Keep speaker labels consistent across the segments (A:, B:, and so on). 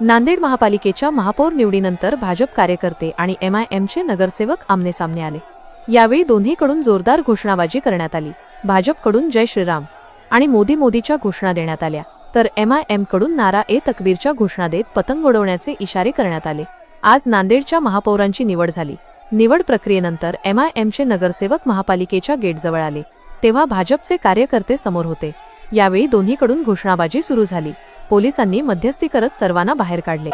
A: नांदेड महापालिकेच्या महापौर निवडीनंतर भाजप कार्यकर्ते आणि एम आय एमचे नगरसेवक आमनेसामने आले. यावेळी दोन्हीकडून जोरदार घोषणाबाजी करण्यात आली. भाजपकडून जय श्रीराम आणि मोदी मोदीच्या घोषणा देण्यात आल्या. तर एम आय एमकडून नारा ए तकबीरच्या घोषणा देत पतंग उडवण्याचे इशारे करण्यात आले. आज नांदेडच्या महापौरांची निवड झाली. निवड प्रक्रियेनंतर एम आय एमचे नगरसेवक महापालिकेच्या गेटजवळ आले. तेव्हा भाजपचे कार्यकर्ते समोर होते. यावेळी दोन्हीकडून घोषणाबाजी सुरू झाली. पोलिसांनी मध्यस्थी करत सर्वांना बाहेर काढले.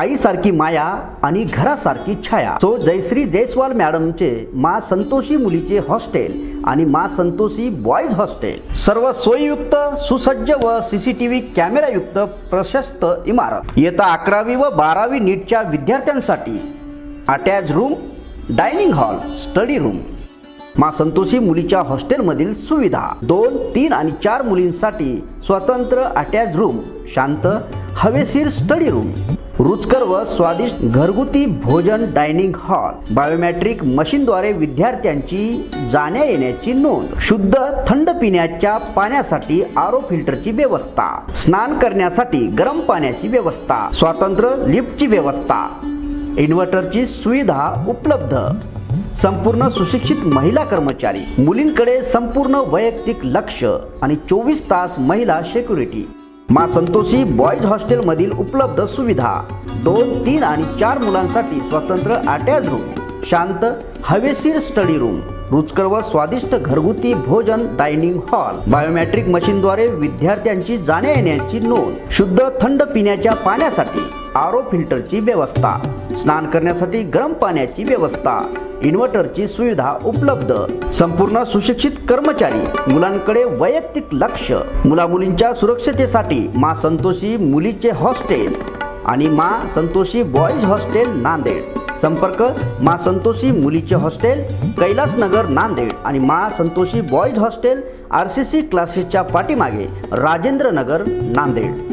B: आईसारखी माया आणि घरासारखी छाया. सो जयश्री जयस्वाल मॅडमचे मा संतोषी मुलीचे हॉस्टेल आणि मा संतोषी बॉईज हॉस्टेल. सर्व सोयीयुक्त सुसज्ज व सीसीटीव्ही कॅमेरायुक्त प्रशस्त इमारत. येता अकरावी व बारावी नीटच्या विद्यार्थ्यांसाठी attach room dining hall study room. Maa Santoshi मुलीच्या हॉस्टेलमधील सुविधा. दोन तीन आणि चार मुलींसाठी स्वतंत्र अटॅच रूम शांत हवेशीर स्टडी रूम. रुचकर व स्वादिष्ट घरगुती भोजन डायनिंग हॉल बायोमॅट्रिक मशीनद्वारे विद्यार्थ्यांची जाण्या येण्याची नोंद शुद्ध थंड पिण्याच्या पाण्यासाठी आरो फिल्टरची व्यवस्था स्नान करण्यासाठी गरम पाण्याची व्यवस्था स्वातंत्र्य लिफ्टची व्यवस्था इन्व्हर्टरची सुविधा उपलब्ध संपूर्ण सुशिक्षित महिला कर्मचारी मुलींकडे संपूर्ण वैयक्तिक लक्ष आणि चोवीस तास महिला सेक्युरिटी मा संतोषी बॉईज हॉस्टेलमधील उपलब्ध सुविधा. दोन तीन आणि चार मुलांसाठी स्वतंत्र अटॅच रूम शांत हवेशीर स्टडी रूम रुचकर व स्वादिष्ट घरगुती भोजन डायनिंग हॉल बायोमॅट्रिक मशीनद्वारे विद्यार्थ्यांची जाण्या येण्याची नोंद शुद्ध थंड पिण्याच्या पाण्यासाठी आरो फिल्टरची व्यवस्था. स्नान करण्यासाठी गरम पाण्याची व्यवस्था इन्व्हर्टरची सुविधा उपलब्ध संपूर्ण सुशिक्षित कर्मचारी मुलांकडे वैयक्तिक लक्ष मुलामुलींच्या सुरक्षतेसाठी मा संतोषी मुलीचे हॉस्टेल आणि मा संतोषी बॉईज हॉस्टेल नांदेड. संपर्क मा संतोषी मुलीचे हॉस्टेल कैलासनगर नांदेड आणि Maa Santoshi boys hostel R C C क्लासेसच्या पाठीमागे राजेंद्र नगर नांदेड.